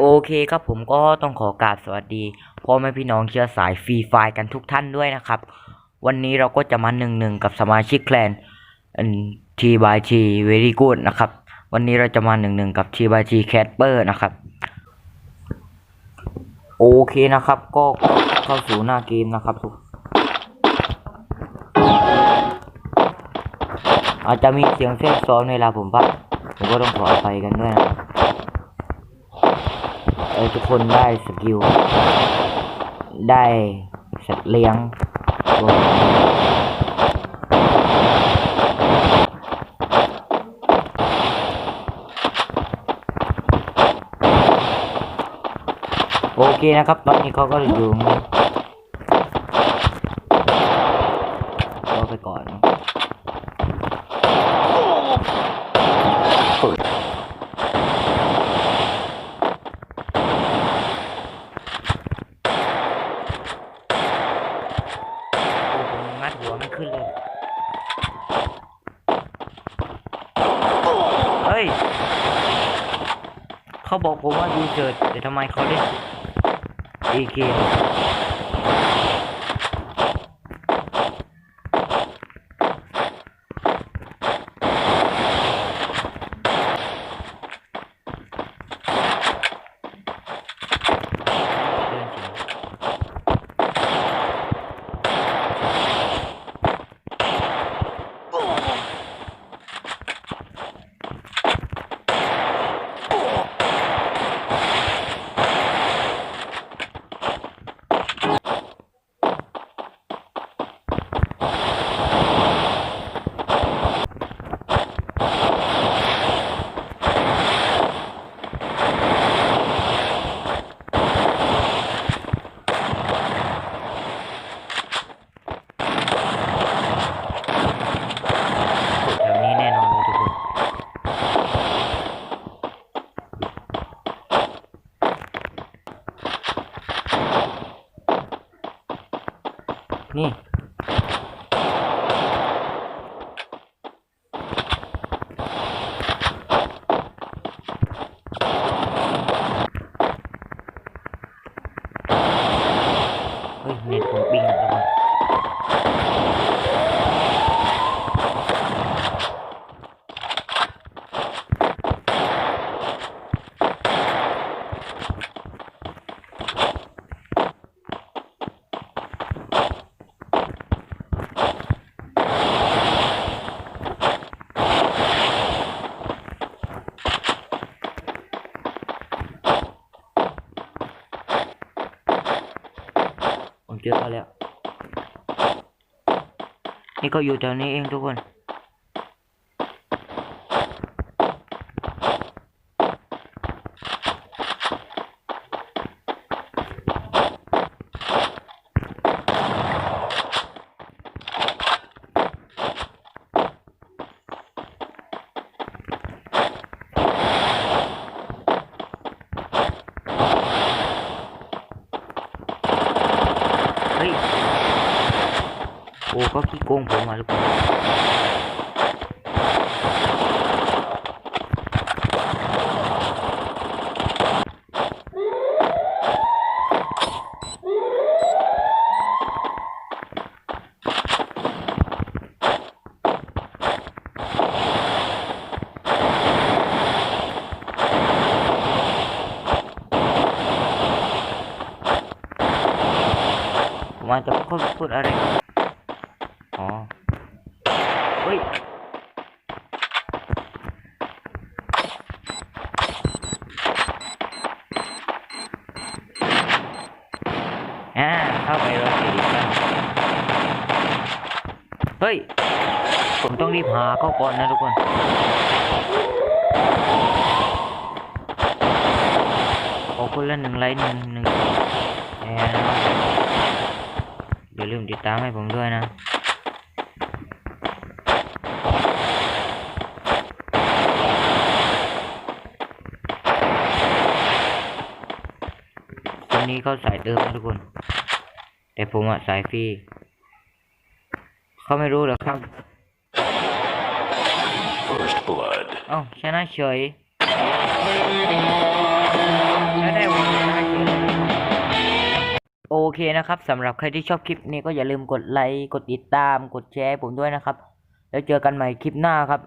โอเคครับผมก็ต้องขอกราบสวัสดีพ่อแม่พี่น้องเชื้อสายฟรีไฟร์กันทุกท่านด้วยนะครับ วันนี้เราก็จะมาหนึ่งหนึ่งกับสมาชิกแคลนทีบายทีเวรี่กูดนะครับ วันนี้เราจะมาหนึ่งหนึ่งกับทีบายทีแคทเปอร์นะครับ โอเคนะครับ ก็เข้าสู่หน้าเกมนะครับทุกอาจจะมีเสียงแทรกซ้อนเวลาผมพักผมก็ต้องขออภัยกันด้วยนะครับ ทุกคนได้สกิล ได้สัตว์เลี้ยงตัวโอเคนะครับ ตอนนี้เขาก็อยู่รอไปก่อน โอ้โหงัดหัวไม่ขึ้นเลย เฮ้ย เขาบอกผมว่าดีเกิดแต่ทำไมเขาเล่นเอเกมดินจริง แถวนี้แน่นอนเลยทุกคน นี่ เฮ้ย เน็ตผมปิงอะทุกคน ผม เยอะแล้ว นี่ก็อยู่แถวนี้เองทุกคน เฮ้ย โอ้ก็ขี้โกงผมมาหรือเปล่าผมอาจจะพูดพูดอะไรอ๋อเฮ้ยอ่าเข้าไปรถสีเฮ้ย ผมต้องรีบหาเข้าก่อนนะทุกคนขอคนละหนึ่งไลค์หนึ่งหนึ่งแชร์นะครับอย่าลืมติดตามให้ผมด้วยนะ นี้เขาสายเติมนะทุกคน แต่ผมอะสายฟรีเขาไม่รู้หรอครับอ๋อ้าชนะเฉยโอเคนะครับสำหรับใครที่ชอบคลิปนี้ก็อย่าลืมกดไลค์ กดติดตาม กดแชร์ผมด้วยนะครับ แล้วเจอกันใหม่คลิปหน้าครับ